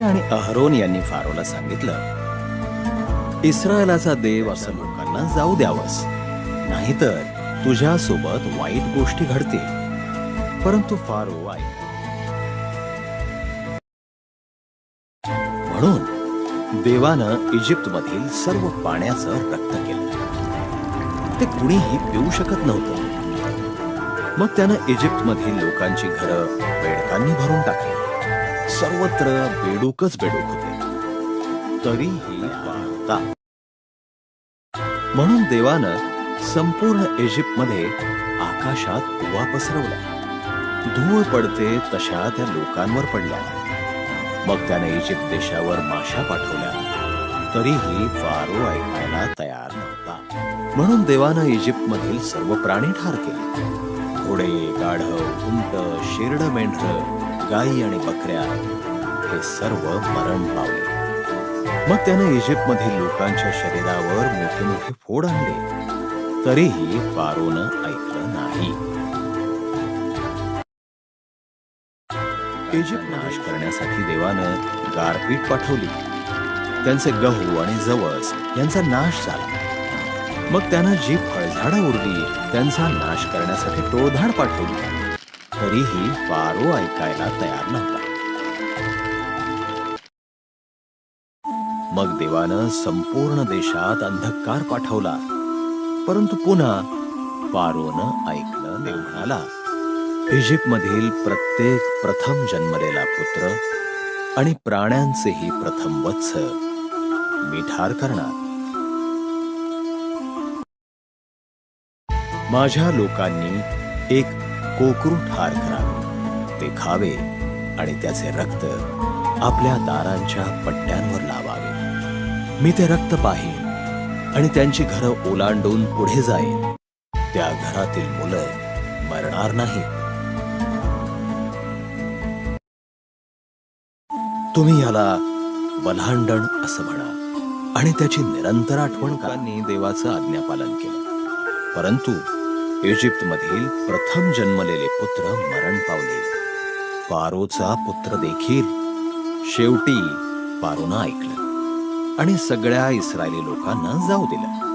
आणि अहरोन यांनी फारोला सांगितलं इस्रायलाचा देव असं लोकांना जाऊ द्यावस. नाहीतर तुझ्या सोबत वाईट गोष्टी घडतील. परंतु फारो ऐक म्हणून देवानं इजिप्तमधील सर्व पाण्याचं रक्त केलं. ते कुणीही पिऊ शकत नव्हतं. मग त्यानं इजिप्तमधील लोकांची घरं बेडकांनी भरून टाकली. सर्वत्र बेडूकच बेडूक होते. तरीही पाहता म्हणून देवानं संपूर्ण इजिप्तमध्ये आकाशात उवा पसरवला. धूळ पडते तशा त्या लोकांवर पडल्या. मग त्याने इजिप्त देशावर माशा पाठवल्या. तरीही फारो ऐकायला तयार नव्हता. म्हणून देवानं इजिप्तमधील सर्व प्राणी ठार केले. घोडे गाढव उंट शेरड मेंढर गायी आणि बकऱ्या हे सर्व मरण पावले. मग त्याने इजिप्तमधील लोकांच्या शरीरावर मोठे मोठे फोड आणले. तरीही फारोनं ऐकलं नाही. इजिप्त नाश करण्यासाठी देवानं गारपीट पाठवली. त्यांचे गहू आणि जवस यांचा नाश झाला. मग त्यानं जी फळझाडं उरली त्यांचा नाश करण्यासाठी टोळधाड पाठवली. तरीही पारो ऐकायला तयार नव्हता. मग देवानं संपूर्ण देशात अंधकार पाठवला. परंतु पुन्हा पारोनं ऐकलं देव इजिप्त इजिप्तमधील प्रत्येक प्रथम जन्मलेला पुत्र आणि प्राण्यांचेही प्रथम वत्स मी ठार करणार. माझ्या लोकांनी एक कोकरू ठार करावे. ते खावे आणि त्याचे रक्त आपल्या दारांच्या पट्ट्यांवर लावावे. मी ते रक्त पाहीन आणि त्यांची घरं ओलांडून पुढे जाईन. त्या घरातील मुलं मरणार नाहीत. तुम्ही याला वल्हांडण असं म्हणा आणि त्याची निरंतर आठवण देवाचं आज्ञापालन केलं. परंतु इजिप्तमधील प्रथम जन्मलेले पुत्र मरण पावले. पारोचा पुत्र देखील शेवटी पारोनं ऐकलं आणि सगळ्या इस्रायली लोकांना जाऊ दिलं.